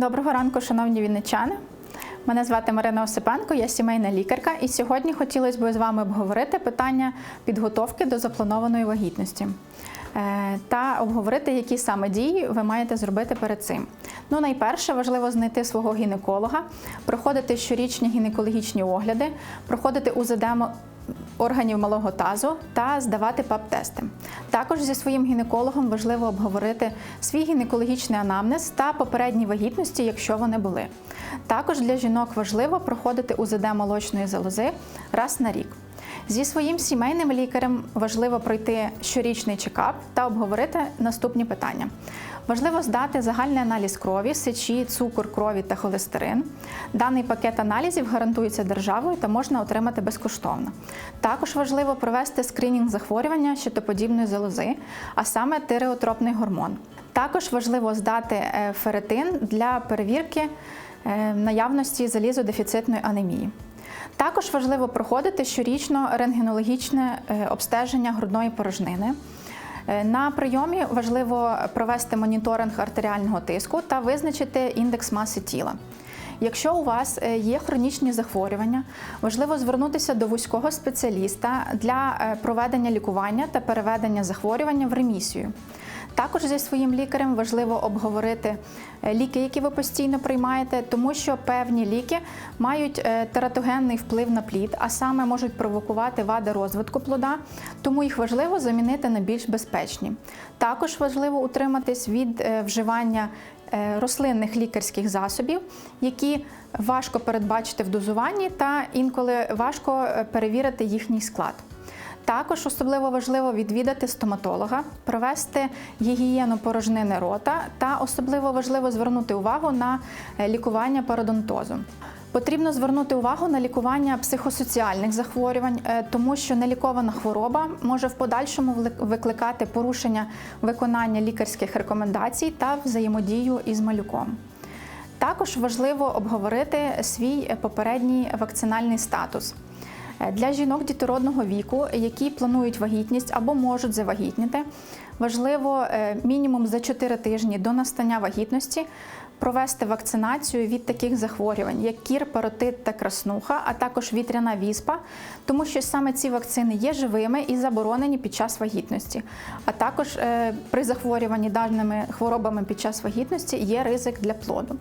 Доброго ранку, шановні вінничани. Мене звати Марина Осипенко, я сімейна лікарка, і сьогодні хотілося б з вами обговорити питання підготовки до запланованої вагітності е, та обговорити, які саме дії ви маєте зробити перед цим. Ну, найперше важливо знайти свого гінеколога, проходити щорічні гінекологічні огляди, проходити УЗД органів малого тазу та здавати ПАП-тести. Також зі своїм гінекологом важливо обговорити свій гінекологічний анамнез та попередні вагітності, якщо вони були. Також для жінок важливо проходити УЗД молочної залози раз на рік. Зі своїм сімейним лікарем важливо пройти щорічний чекап та обговорити наступні питання. Важливо здати загальний аналіз крові, сечі, цукор крові та холестерин. Даний пакет аналізів гарантується державою та можна отримати безкоштовно. Також важливо провести скринінг захворювання щитоподібної залози, а саме тиреотропний гормон. Також важливо здати е, феретин для перевірки е, наявності залізодефіцитної анемії. Також важливо проходити щорічно рентгенологічне е, обстеження грудної порожнини. Е, На прийомі важливо провести моніторинг артеріального тиску та визначити індекс маси тіла. Якщо у вас е, є хронічні захворювання, важливо звернутися до вузького спеціаліста для е, проведення лікування та переведення захворювання в ремісію. Також зі своїм лікарем важливо обговорити е, ліки, які ви постійно приймаєте, тому що певні ліки мають е, тератогенний вплив на плід, а саме можуть провокувати вади розвитку плода, тому їх важливо замінити на більш безпечні. Також важливо утриматись від е, вживання рослинних лікарських засобів, які важко передбачити в дозуванні, та інколи важко перевірити їхній склад. Також особливо важливо відвідати стоматолога, провести гігієну порожнини рота та особливо важливо звернути увагу на е, лікування пародонтозу. Потрібно звернути увагу на лікування психосоціальних захворювань, е, тому що нелікована хвороба може в подальшому викликати порушення виконання лікарських рекомендацій та взаємодію із малюком. Також важливо обговорити свій е, попередній вакцинальний статус. Е, Для жінок дітородного віку, які планують вагітність або можуть завагітніти, важливо е, мінімум за 4 тижні до настання вагітності провести вакцинацію від таких захворювань, як кір, паротит та краснуха, а також вітряна віспа, тому що саме ці вакцини є живими і заборонені під час вагітності. А також е, при захворюванні даними хворобами під час вагітності є ризик для плоду.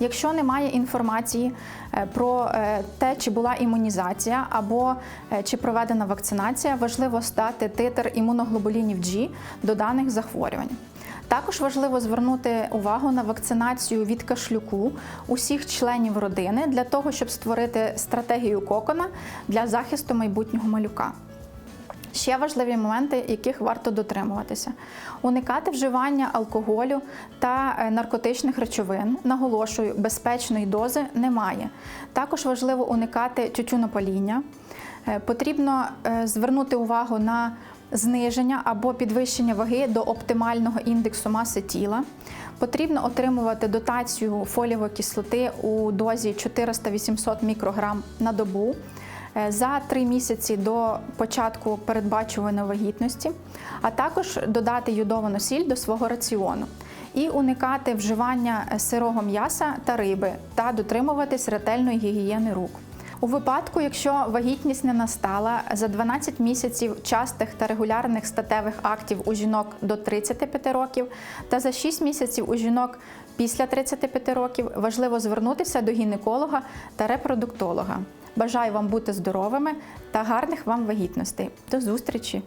Якщо немає інформації е, про е, те, чи була імунізація або е, чи проведена вакцинація, важливо стати титр імуноглобулінів G до даних захворювань. Також важливо звернути увагу на вакцинацію від кашлюку усіх членів родини для того, щоб створити стратегію кокона для захисту майбутнього малюка. Ще важливі моменти, яких варто дотримуватися: уникати вживання алкоголю та е, наркотичних речовин. Наголошую, безпечної дози немає. Також важливо уникати тютюнопаління. Е, Потрібно е, звернути увагу на зниження або підвищення ваги до оптимального індексу маси тіла. Потрібно отримувати дотацію фолієвої кислоти у дозі 400-800 мікрограм на добу. Е, за три місяці до початку передбачуваної вагітності, а також додати йодовану сіль до свого раціону і уникати вживання е, сирого м'яса та риби та дотримуватись ретельної гігієни рук. У випадку, якщо вагітність не настала за 12 місяців частих та регулярних статевих актів у жінок до 35 років та за 6 місяців у жінок після 35 років, важливо звернутися до гінеколога та репродуктолога. Бажаю вам бути здоровими та гарних вам вагітностей. До зустрічі!